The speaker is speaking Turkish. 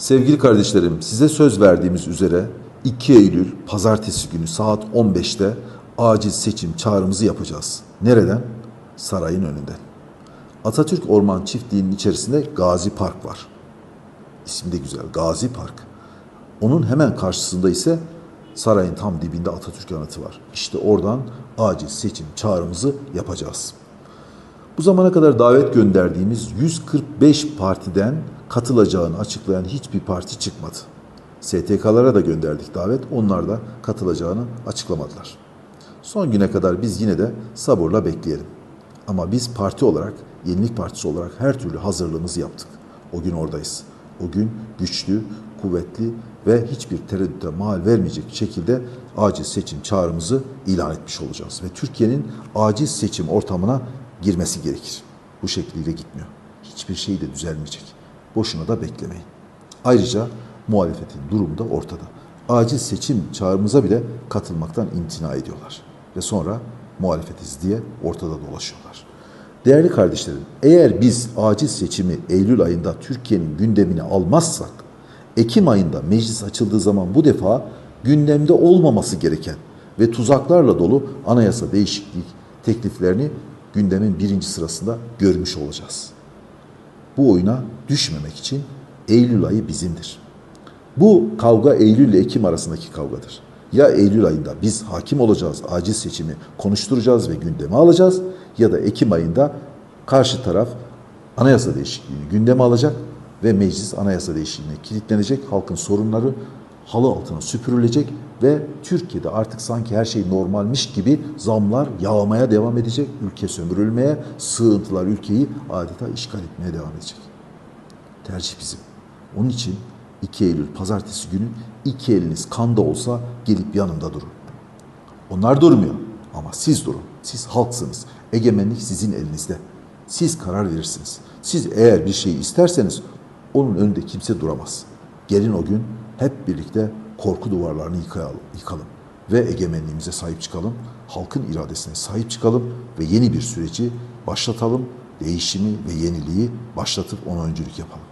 Sevgili kardeşlerim, size söz verdiğimiz üzere 2 Eylül pazartesi günü saat 15'te acil seçim çağrımızı yapacağız. Nereden? Sarayın önünden. Atatürk Orman Çiftliği'nin içerisinde Gazi Park var. İsmi de güzel, Gazi Park. Onun hemen karşısında ise sarayın tam dibinde Atatürk anıtı var. İşte oradan acil seçim çağrımızı yapacağız. Bu zamana kadar davet gönderdiğimiz 145 partiden katılacağını açıklayan hiçbir parti çıkmadı. STK'lara da gönderdik davet. Onlar da katılacağını açıklamadılar. Son güne kadar biz yine de sabırla bekleyelim. Ama biz parti olarak, Yenilik Partisi olarak her türlü hazırlığımızı yaptık. O gün oradayız. O gün güçlü, kuvvetli ve hiçbir tereddüte mal vermeyecek şekilde acil seçim çağrımızı ilan etmiş olacağız. Ve Türkiye'nin acil seçim ortamına girmesi gerekir. Bu şekliyle gitmiyor. Hiçbir şey de düzelmeyecek. Boşuna da beklemeyin. Ayrıca muhalefetin durumu da ortada. Acil seçim çağrımıza bile katılmaktan imtina ediyorlar. Ve sonra muhalefetiz diye ortada dolaşıyorlar. Değerli kardeşlerim, eğer biz acil seçimi Eylül ayında Türkiye'nin gündemine almazsak, Ekim ayında meclis açıldığı zaman bu defa gündemde olmaması gereken ve tuzaklarla dolu anayasa değişiklik tekliflerini gündemin birinci sırasında görmüş olacağız. Bu oyuna düşmemek için Eylül ayı bizimdir. Bu kavga Eylül ile Ekim arasındaki kavgadır. Ya Eylül ayında biz hakim olacağız, acil seçimi konuşturacağız ve gündeme alacağız ya da Ekim ayında karşı taraf anayasa değişikliğini gündeme alacak ve meclis anayasa değişikliğine kilitlenecek, halkın sorunları halı altına süpürülecek ve Türkiye'de artık sanki her şey normalmiş gibi zamlar yağmaya devam edecek, ülke sömürülmeye, sığıntılar ülkeyi adeta işgal etmeye devam edecek. Tercih bizim. Onun için 2 Eylül pazartesi günü iki eliniz kanda olsa gelip yanımda durun. Onlar durmuyor ama siz durun. Siz halksınız. Egemenlik sizin elinizde. Siz karar verirsiniz. Siz eğer bir şeyi isterseniz onun önünde kimse duramaz. Gelin o gün hep birlikte korku duvarlarını yıkayalım, yıkalım ve egemenliğimize sahip çıkalım. Halkın iradesine sahip çıkalım ve yeni bir süreci başlatalım. Değişimi ve yeniliği başlatıp ona öncülük yapalım.